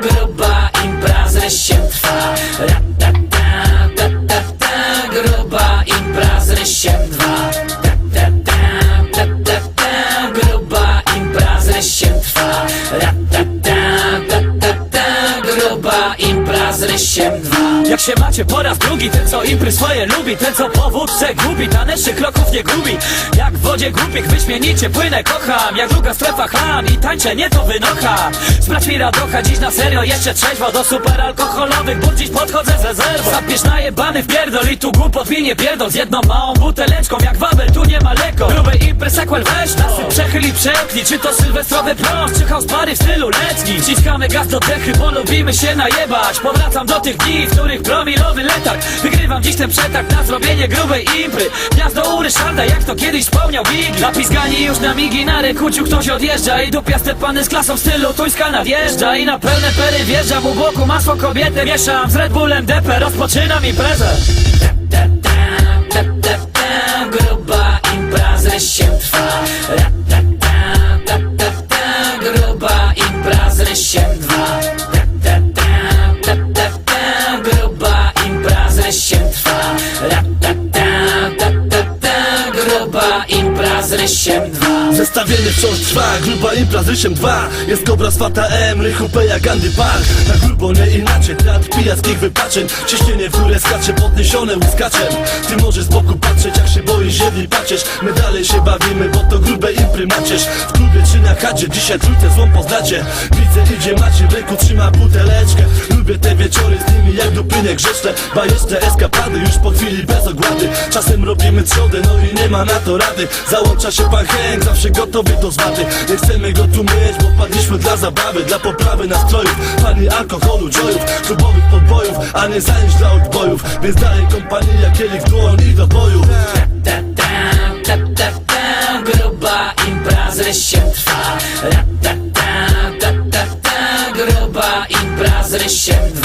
Gruba impreza się trwa. Gruba impreza się ta, Gruba impreza się trwa. Gruba impreza się trwa jak się macie po raz drugi Ten co impry swoje lubi Ten co powódce gubi Tanecznych kroków nie gubi. Jak w wodzie głupich wyśmienicie płynę kocham. Jak druga strefa chlam I tańczę nie to wynocha. Sprawdź mi radocha Dziś na serio jeszcze trzeźwo Do super alkoholowych Bo dziś podchodzę z rezerwą Zapiesz najebany w pierdol I tu głupot mi nie pierdol. Z jedną małą buteleczką Jak wabel tu nie ma leko Grubej impry sequel weź Nasyp przechyl i przełknij Czy to sylwestrowy prost Czy house party w stylu letni? Ciskamy gaz do dechy Bo lubimy się najebać. Powracam do tych dni W których promilowy letarg Wygrywam dziś ten przetarg Na zrobienie grubej impry. Gniazdo u Ryszarda Jak to kiedyś wspomniał Biggie Napiskani już na migi Na rekuciu ktoś odjeżdża. I dupiaste pany z klasą stylu Tuńska nadjeżdża. I na pełne pery wjeżdżam U boku masło kobietę Mieszam. Z Red Bullem depę Rozpoczynam imprezę się trwa Zestawienie wciąż trwa, gruba impra z rysiem 2 Jest kobra z Fata M, Rychu Peja, Gandhi Park. Na grubo nie inaczej, teatr pijackich wypaczeń. Ciśnienie w górę skacze, podniesione łuskaczem. Ty możesz z boku patrzeć, jak się boisz, jedli patrzysz My dalej się bawimy, bo to grube impry macierz W klubie czy na chacie, dzisiaj trójce złą poznacie. Widzę idzie Macie, w ręku trzyma buteleczkę. Lubię te wieczory z nimi jak dupynie grzeczne. Bajeczne eskapady, już po chwili bez ogłady. Czasem robimy trzodę, no i nie ma na to rady Załącza się pan Henk, zawsze gotowy do zwaty Nie chcemy go tu mieć, bo padliśmy dla zabawy Dla poprawy nastrojów, pani alkoholu, joyów Klubowych podbojów, a nie zajęć dla odbojów Więc dalej kompania, kielich w i do boju ta, ta, ta, ta, ta, gruba impreza się trwa. Ra, ta, ta, ta, ta, ta, gruba impreza się trwa.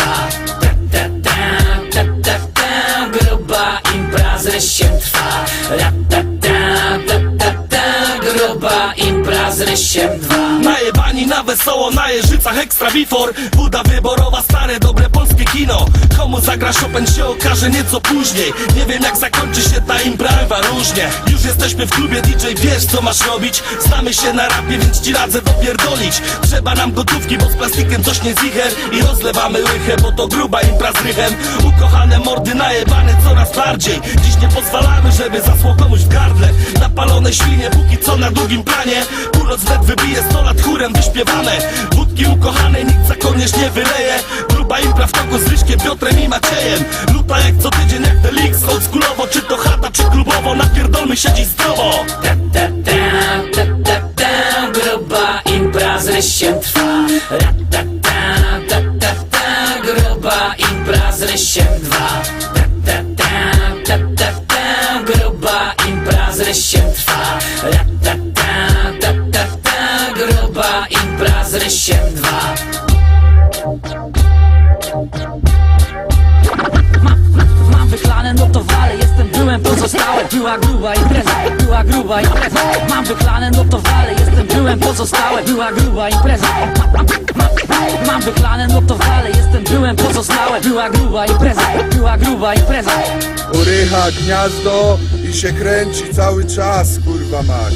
8-2 Najebani na wesoło, na jeżycach ekstra bifor Buda wyborowa, stare dobre polskie kino. Komu zagra Chopin się okaże nieco później. Nie wiem jak zakończy się ta imprawa różnie. Już jesteśmy w klubie DJ, wiesz co masz robić. Znamy się na rapie, więc ci radzę dopierdolić. Trzeba nam gotówki, bo z plastikiem coś nie zicher. I rozlewamy łychę, bo to gruba impra z rychem. Ukochane mordy najebane coraz bardziej. Dziś nie pozwalamy, żeby zasło komuś w gardle. Napalone świnie póki co na długim planie. Północ wnet wybije 100 lat chórem wyśpiewane. Wódki ukochanej nikt za kołnierz nie wyleje. Gruba impra w toku z Ryszkiem, Piotrem i Maciejem. Luta jak co tydzień jak Delix. Oldschoolowo, czy to chata, czy klubowo Napierdolmy siedzi zdrowo. Ta, ta, ta, ta, ta, ta, gruba impreza się trwa. Ra, ta, Wyklane, no to wale, jestem byłem pozostały Była gruba impreza, była gruba impreza. Mam wyklane, no to wale, jestem byłem pozostały Była gruba impreza. Mam no to wale, jestem byłem Była gruba impreza, była gruba impreza. Urycha gniazdo i się kręci cały czas, kurwa mać.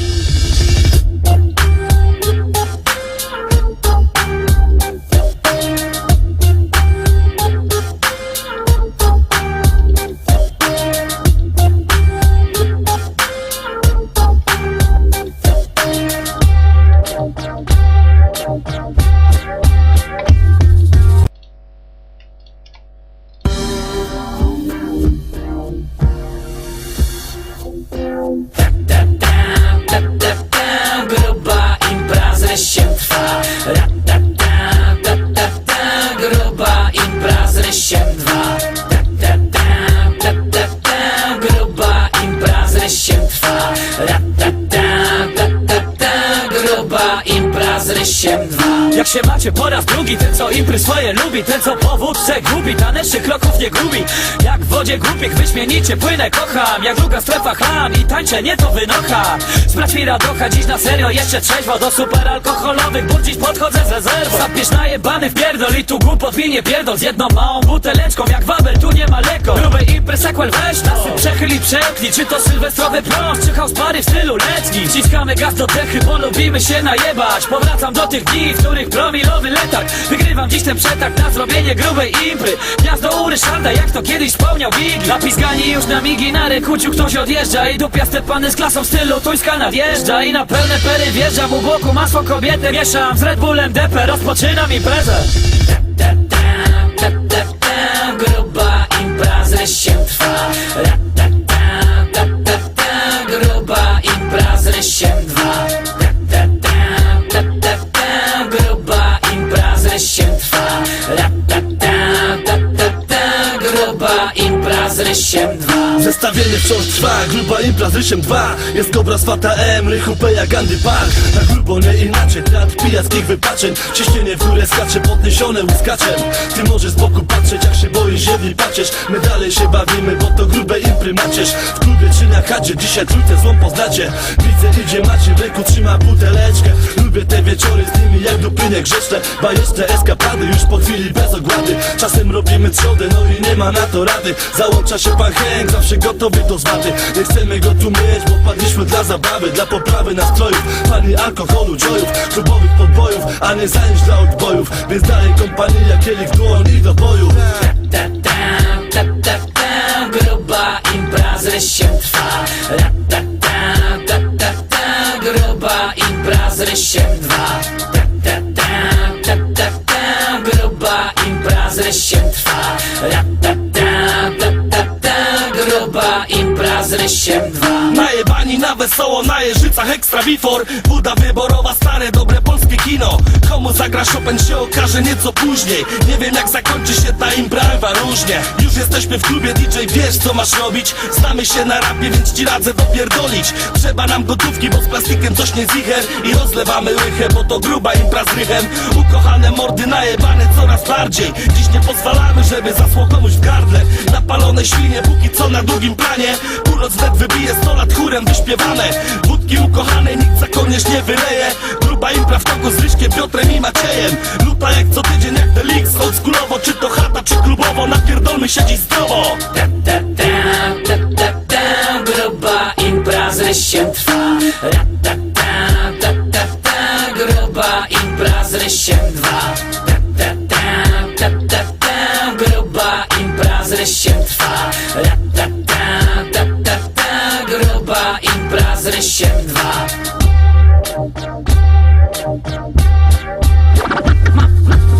Się macie po raz drugi. Ten co impry swoje lubi Ten co powódce gubi Tanecznych kroków nie gubi. Jak w wodzie głupich wyśmienicie płynę kocham. Jak druga strefa chlam I tańczę nie to wynocha. Sprać mi radocha dziś na serio Jeszcze trzeźwo. Do super alkoholowych Bo dziś podchodzę z rezerwą Zapisz najebany w pierdol I tu głupot mi nie pierdol. Z jedną małą buteleczką Jak wabel tu nie ma leko Grubej impry sequel weź nasy Przechyl i przełknij Czy to sylwestrowy prąd Czy house party w stylu letni? Wciskamy gaz do dechy Bo lubimy się najebać. Powracam do tych dni W których promilowy letak. Wygrywam dziś ten przetarg Na zrobienie grubej impry Gniazdo u Ryszarda Jak to kiedyś wspomniał Biggie Napiskani już na migi Na rekuciu ktoś odjeżdża. I dupiaste pany z klasą w stylu Tuńska nadjeżdża. I na pełne pery wjeżdżam U boku masło kobietę Mieszam z Red Bullem depę Rozpoczynam imprezę impreza się wciąż trwa, gruba impra z rysiem 2 Jest kobra z Fata M, Rychu Peja, Gandy Park Na grubo nie inaczej, teatr pijackich wypaczeń. Ciśnienie w górę skacze, podniesione łuskaczem Ty możesz z boku patrzeć, jak się boisz, ziemi patrzysz My dalej się bawimy, bo to grube impry macierz W klubie czy na chacie, dzisiaj trójkę złą poznacie. Widzę idzie Maciej, w ręku trzyma buteleczkę. Lubię te wieczory z nimi jak dupynie grzeczne. Bajeczne eskapady, już po chwili bez ogłady. Czasem robimy trzodę, no i nie ma na to rady. Załącza się pan Henk, zawsze gotowy do zwady Nie chcemy go tu mieć, bo padliśmy dla zabawy Dla poprawy nastrojów, pani alkoholu, joyów Klubowych podbojów, a nie zajęć dla odbojów. Więc dalej kompania, kielich w dłoń i do boju. Ta ta ta ta ta gruba impreza się trwa. Ra, ta ta ta ta ta gruba impreza się trwa 472 Najebani na wesoło, na jeżycach ekstra wifor. Buda wyborowa, stare dobre polskie kino. Komu zagra Chopin się okaże nieco później. Nie wiem jak zakończy się ta imprawa różnie. Już jesteśmy w klubie DJ, wiesz co masz robić. Znamy się na rapie, więc ci radzę dopierdolić. Trzeba nam gotówki, bo z plastikiem coś nie zicher. I rozlewamy łychę, bo to gruba impra z rychem. Ukochane mordy najebane coraz bardziej. Dziś nie pozwalamy, żeby zasło komuś w gardle. Napalone świnie, póki co na długim planie. Pulo Północ wnet wybije 100 lat chórem wyśpiewane. Wódki ukochane, nikt za kołnierz nie wyleje. Gruba impra w toku z Ryśkiem, Piotrem i Maciejem. Luta jak co tydzień, jak Delix. Oldschoolowo, czy to chata, czy klubowo. Napierdolmy się dziś zdrowo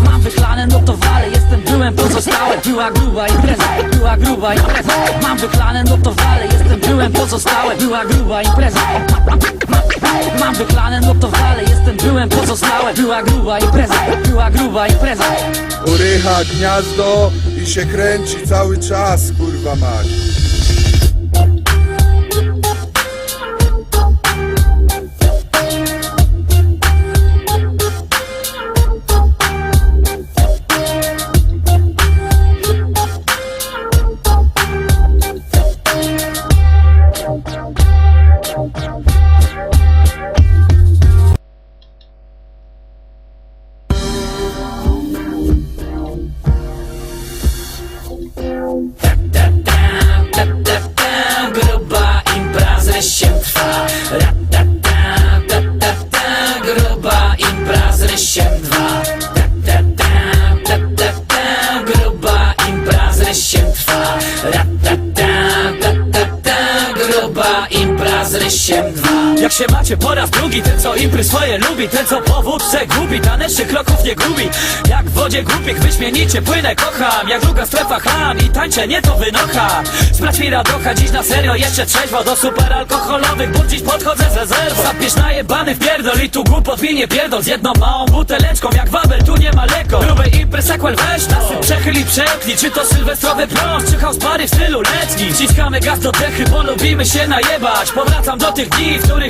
Mam wychlane, no jestem byłem pozostałe Była gruba impreza, była gruba impreza. Mam wychlane, no jestem byłem pozostałe Była gruba impreza. Mam no jestem byłem pozostałe Była gruba impreza, była gruba impreza. Urycha gniazdo i się kręci cały czas, kurwa mać. Się macie po raz drugi. Ten co impry swoje lubi Ten co powódce gubi Tanecznych kroków nie gubi. Jak w wodzie głupich wyśmienicie płynę kocham. Jak druga strefa chlam I tańczę nie to wynocha. Sprać mi radocha dziś na serio Jeszcze trzeźwo. Do super alkoholowych Bo dziś podchodzę z rezerwą. Zapisz najebany w pierdol I tu głupot mi nie pierdol. Z jedną małą buteleczką Jak wabel tu nie ma leko Grubej impry sequel weź nasy Przechyl i przełknij. Czy to sylwestrowy prąd Czy house party w stylu letni? Wciskamy gaz do dechy Bo lubimy się najebać. Powracam do tych dni W których